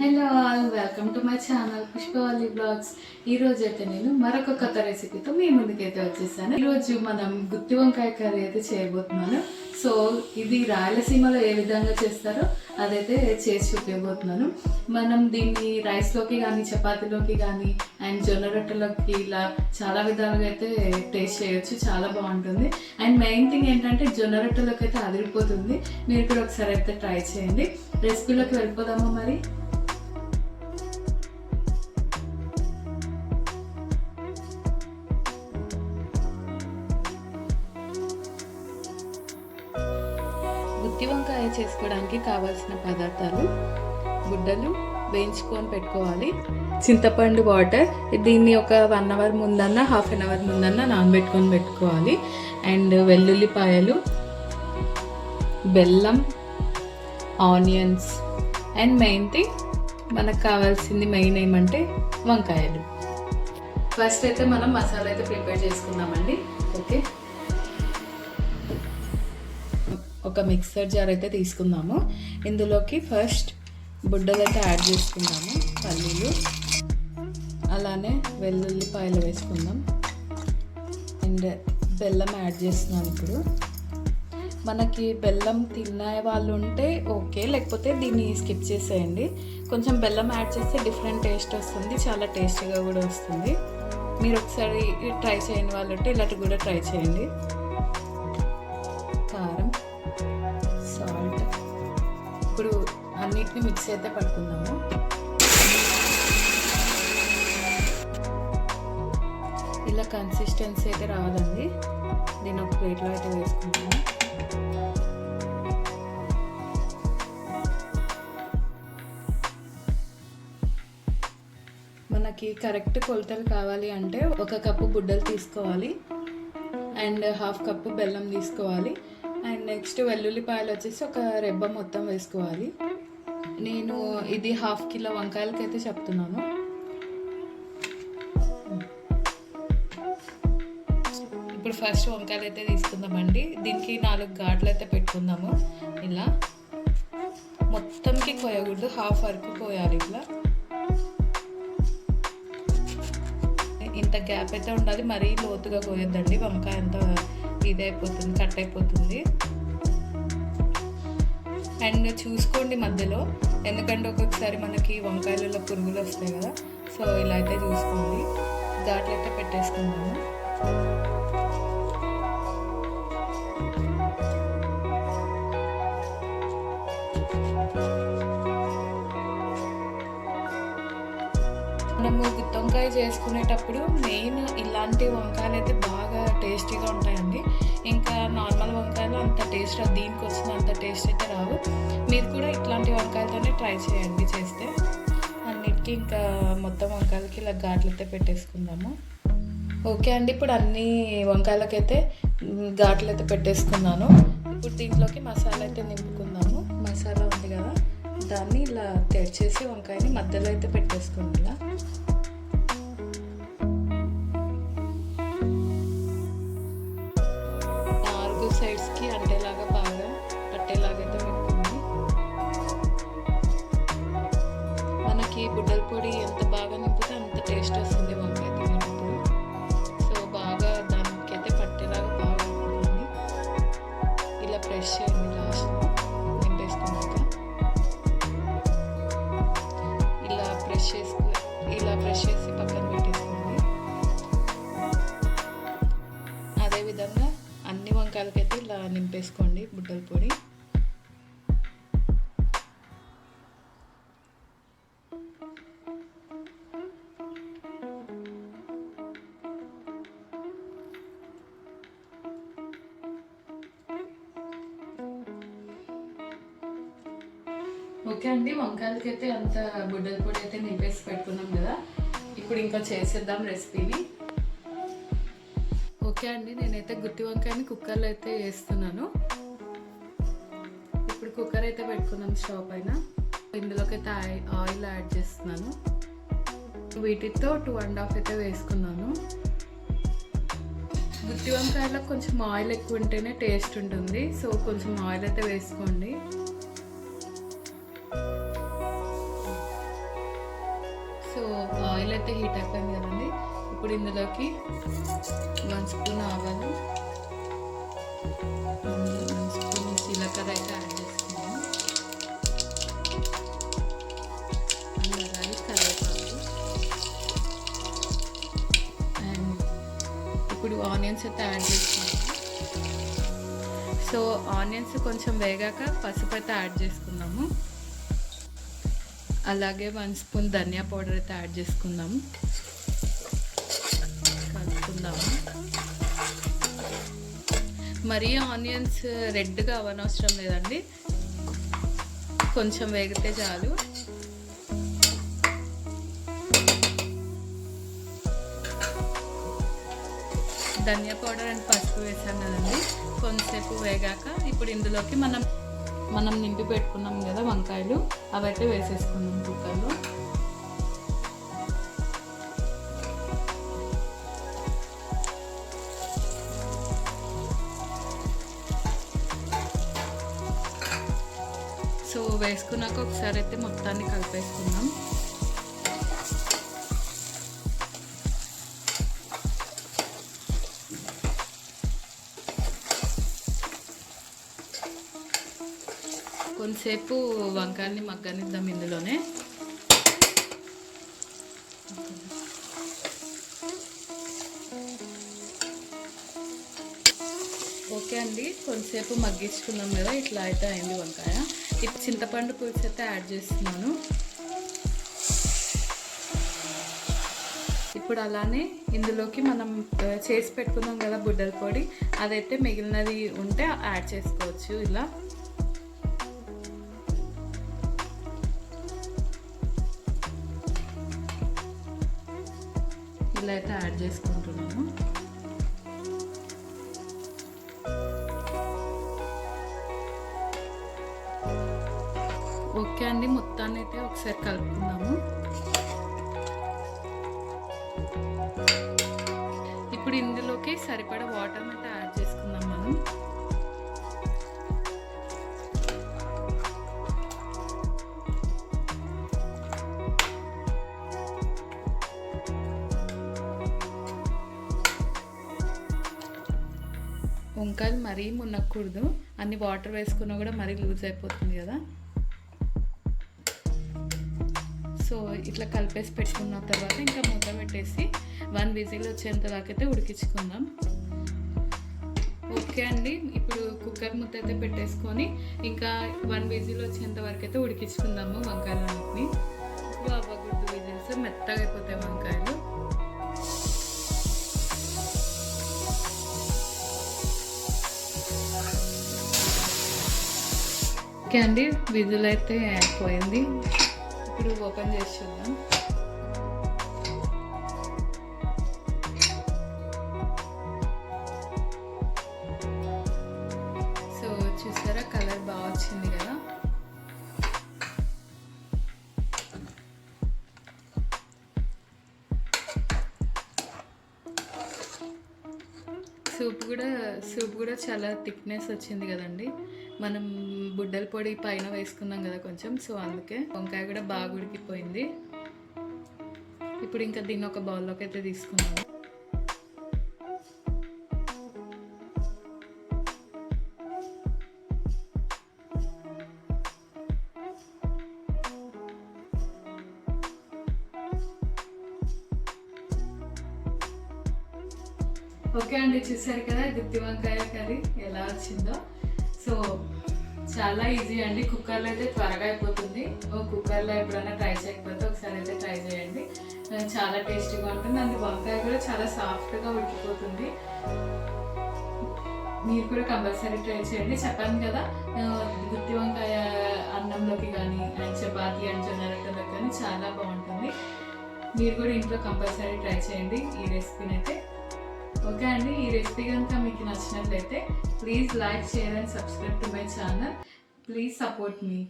Hello all welcome to my channel Pushpavalli blogs ఈ రోజు అయితే నేను మరొక కొత్త రెసిపీతో మీ ముందుకైతే వచ్చేసాను. ఈ రోజు మనం గుత్తి వంకాయ కర్రీ అయితే చేయబోతున్నాను. సో ఇది రాయలసీమలో ఏ విధంగా చేస్తారో అదైతే చేసి చూపించబోతున్నాను. మనం దీన్ని రైస్లోకి కానీ చపాతీలోకి కానీ అండ్ జొన్న రొట్టెలోకి ఇలా చాలా విధాలుగా అయితే టేస్ట్ చేయొచ్చు. చాలా బాగుంటుంది. అండ్ మెయిన్ థింగ్ ఏంటంటే జొన్న రొట్టెలోకి అయితే అదిరిపోతుంది. మీరు కూడా ఒకసారి అయితే ట్రై చేయండి. రెసిపీలోకి వెళ్ళిపోదామా మరి? గుత్తి వంకాయ చేసుకోవడానికి కావాల్సిన పదార్థాలు గుడ్డలు వేయించుకొని పెట్టుకోవాలి. చింతపండు వాటర్ దీన్ని ఒక వన్ అవర్ ముందన్న హాఫ్ అన్ అవర్ ముందన్న నానబెట్టుకొని పెట్టుకోవాలి. అండ్ వెల్లుల్లిపాయలు బెల్లం ఆనియన్స్ అండ్ మెయిన్ థింగ్ మనకు కావాల్సింది మెయిన్ ఏమంటే వంకాయలు. ఫస్ట్ అయితే మనం మసాలా అయితే ప్రిపేర్ చేసుకుందామండి. ఓకే? ఒక మిక్సర్ జార్ అయితే తీసుకుందాము. ఇందులోకి ఫస్ట్ బుడ్డలు అయితే యాడ్ చేసుకుందాము పల్లీలు. అలానే వెల్లుల్లిపాయలు వేసుకుందాం. అండ్ బెల్లం యాడ్ చేస్తున్నాను ఇప్పుడు. మనకి బెల్లం తినే వాళ్ళు ఉంటే ఓకే లేకపోతే దీన్ని స్కిప్ చేసేయండి. కొంచెం బెల్లం యాడ్ చేస్తే డిఫరెంట్ టేస్ట్ వస్తుంది చాలా టేస్టీగా కూడా వస్తుంది. మీరు ఒకసారి ట్రై చేయని వాళ్ళు ఉంటే ఇలాంటి కూడా ట్రై చేయండి. ఇప్పుడు అన్నిటిని మిక్స్ అయితే పట్టుకుందాము ఇలా కన్సిస్టెన్సీ అయితే రావాలండి దీని ఒక ప్లేట్లో అయితే వేసుకుంటాను. మనకి కరెక్ట్ కొలతలు కావాలి అంటే ఒక కప్పు గుడ్డలు తీసుకోవాలి. అండ్ హాఫ్ కప్పు బెల్లం తీసుకోవాలి. అండ్ నెక్స్ట్ వెల్లుల్లిపాయలు వచ్చేసి ఒక రెబ్బ మొత్తం వేసుకోవాలి. నేను ఇది హాఫ్ కిలో వంకాయలకి అయితే చెప్తున్నాను. ఇప్పుడు ఫస్ట్ వంకాయలు అయితే తీసుకుందామండి దీనికి నాలుగు గాడ్లు అయితే పెట్టుకుందాము. ఇలా మొత్తంకి కోయకూడదు హాఫ్ వరకు కోయాలి ఇట్లా. ఇంత గ్యాప్ అయితే ఉండాలి మరీ లోతుగా కోయొద్దండి. వంకాయ అంత ఇదైపోతుంది కట్ అయిపోతుంది అండ్ చూసుకోండి మధ్యలో. ఎందుకంటే ఒక్కొక్కసారి మనకి వంకాయలలో పురుగులు వస్తాయి కదా సో ఇలా అయితే చూసుకోండి. దాట్లయితే అయితే పెట్టేసుకుందాము. మనము గుత్తి వంకాయ చేసుకునేటప్పుడు మెయిన్ ఇలాంటి వంకాయలు అయితే బాగా టేస్టీగా ఉంటాయండి. ఇంకా నార్మల్ వంకాయలు అంత టేస్ట్ దీనికి వచ్చిన అంత టేస్ట్ అయితే రావు. మీరు కూడా ఇట్లాంటి వంకాయలతోనే ట్రై చేయండి చేస్తే. అన్నిటికీ ఇంకా మొత్తం వంకాయలకి ఇలా ఘాట్లు పెట్టేసుకుందాము. ఓకే అండి ఇప్పుడు అన్ని వంకాయలకైతే ఘాట్లు అయితే పెట్టేసుకున్నాను. ఇప్పుడు దీంట్లోకి మసాలా అయితే నింపుకుందాము. మసాలా ఉంది కదా దాన్ని ఇలా తెరిచేసి వంకాయని మధ్యలో అయితే పెట్టేసుకోండి ఇలా నాలుగు సైడ్స్కి అంటేలాగా బాగా పట్టేలాగా అయితే పెట్టుకోండి. మనకి బుడ్డల పొడి ఎంత బాగా నింపితే అంత టేస్ట్ వస్తుంది ఓకే అండి వంకాయలకి అయితే అంత బుడ్డల పొడి అయితే నింపేసి పెట్టుకున్నాం కదా. ఇప్పుడు ఇంకా చేసేద్దాం రెసిపీని. ఓకే అండి నేనైతే గుత్తి వంకాయని కుక్కర్లో అయితే వేస్తున్నాను. ఇప్పుడు కుక్కర్ అయితే పెట్టుకున్నాం స్టవ్ పైన. ఇందులోకి అయితే ఆయిల్ యాడ్ చేస్తున్నాను. వీటితో టూ అండ్ హాఫ్ అయితే వేసుకున్నాను. గుత్తి వంకాయలో కొంచెం ఆయిల్ ఎక్కువ ఉంటేనే టేస్ట్ ఉంటుంది. సో కొంచెం ఆయిల్ అయితే వేసుకోండి. సో ఆయిల్ అయితే హీట్ అయిపోయింది కదండి. ఇప్పుడు ఇందులోకి వన్ స్పూన్ ఆవాలు వన్ స్పూన్ జీలకర్ర అయితే ఆనియన్స్ అయితే యాడ్ చేసుకున్నాము. సో ఆనియన్స్ కొంచెం వేగాక పసుపు అయితే యాడ్ చేసుకున్నాము. అలాగే వన్ స్పూన్ ధనియా పౌడర్ అయితే యాడ్ చేసుకుందాము. కలుపుకుందాము. మరీ ఆనియన్స్ రెడ్గా అవనవసరం లేదండి. కొంచెం వేగితే చాలు. ధనియా పౌడర్ అండ్ పసుపు వేసాం కదండి. కొంతసేపు వేగాక ఇప్పుడు ఇందులోకి మనం మనం నింపి పెట్టుకున్నాం కదా వంకాయలు అవైతే వేసేసుకున్నాం కుక్కర్లో. సో వేసుకున్నాక ఒకసారి అయితే మొత్తాన్ని కలిపేసుకున్నాం కొంతసేపు వంకాయని మగ్గనిద్దాం ఇందులోనే. ఓకే అండి కొంతసేపు మగ్గించుకున్నాం కదా ఇట్లా అయితే అయింది వంకాయ. ఇప్పుడు చింతపండు పులుసు అయితే యాడ్ చేస్తున్నాను. ఇప్పుడు అలానే ఇందులోకి మనం చేసి పెట్టుకున్నాం కదా బుడ్డల పొడి అదైతే మిగిలినది ఉంటే యాడ్ చేసుకోవచ్చు ఇలా. ఇలా అయితే యాడ్ చేసుకుంటున్నాను. ఓకే అండి మొత్తాన్ని అయితే ఒకసారి కలుపుకున్నాము ఇప్పుడు ఇందులోకి సరిపడా వాటర్ అయితే యాడ్ చేసుకుందాం మనం. వంకాయలు మరీ మునక్కూడదు. అన్ని వాటర్ వేసుకున్నా కూడా మరీ లూజ్ అయిపోతుంది కదా. సో ఇట్లా కలిపేసి పెట్టుకున్న తర్వాత ఇంకా మూత పెట్టేసి వన్ విజిల్ వచ్చేంత దాకైతే అయితే ఉడికించుకుందాం. ఓకే అండి ఇప్పుడు కుక్కర్ మూత అయితే పెట్టేసుకొని ఇంకా వన్ విజిల్ వచ్చేంత వరకు అయితే ఉడికించుకుందాము వంకాయలన్నిటిని. అవ్వకూడదు విజిల్స్ మెత్తగా అయిపోతాయి వంకాయలు. ఓకే అండి విజులు అయితే అయిపోయింది. ఇప్పుడు ఓపెన్ చేసి చూద్దాం. సో చూసారా కలర్ బాగా వచ్చింది కదా. సూప్ కూడా సూప్ కూడా చాలా థిక్నెస్ వచ్చింది కదండి. మనం బుడ్డల పొడి పైన వేసుకున్నాం కదా కొంచెం సో అందుకే వంకాయ కూడా బాగా ఉడికిపోయింది. ఇప్పుడు ఇంకా దీన్ని ఒక బౌల్లోకి అయితే తీసుకున్నాము ఓకే అండి చూసారు కదా గుత్తి వంకాయ కర్రీ ఎలా వచ్చిందో? సో చాలా ఈజీ అండి. కుక్కర్లో అయితే త్వరగా అయిపోతుంది. ఓ కుక్కర్లో ఎప్పుడైనా ట్రై చేయకపోతే ఒకసారి అయితే ట్రై చేయండి. చాలా టేస్టీగా ఉంటుంది. అండ్ వంకాయ కూడా చాలా సాఫ్ట్గా ఉడికిపోతుంది. మీరు కూడా కంపల్సరీ ట్రై చేయండి. చెప్పాను కదా గుత్తి వంకాయ అన్నంలోకి కానీ అండ్ చపాతి అండ్ జొన్న రొట్టెలోకి కానీ చాలా బాగుంటుంది. మీరు కూడా ఇంట్లో కంపల్సరీ ట్రై చేయండి. ఈ రెసిపీని అయితే ఓకే అండి ఈ రెసిపీ కనుక మీకు నచ్చినట్లయితే please like share and subscribe to my channel please support me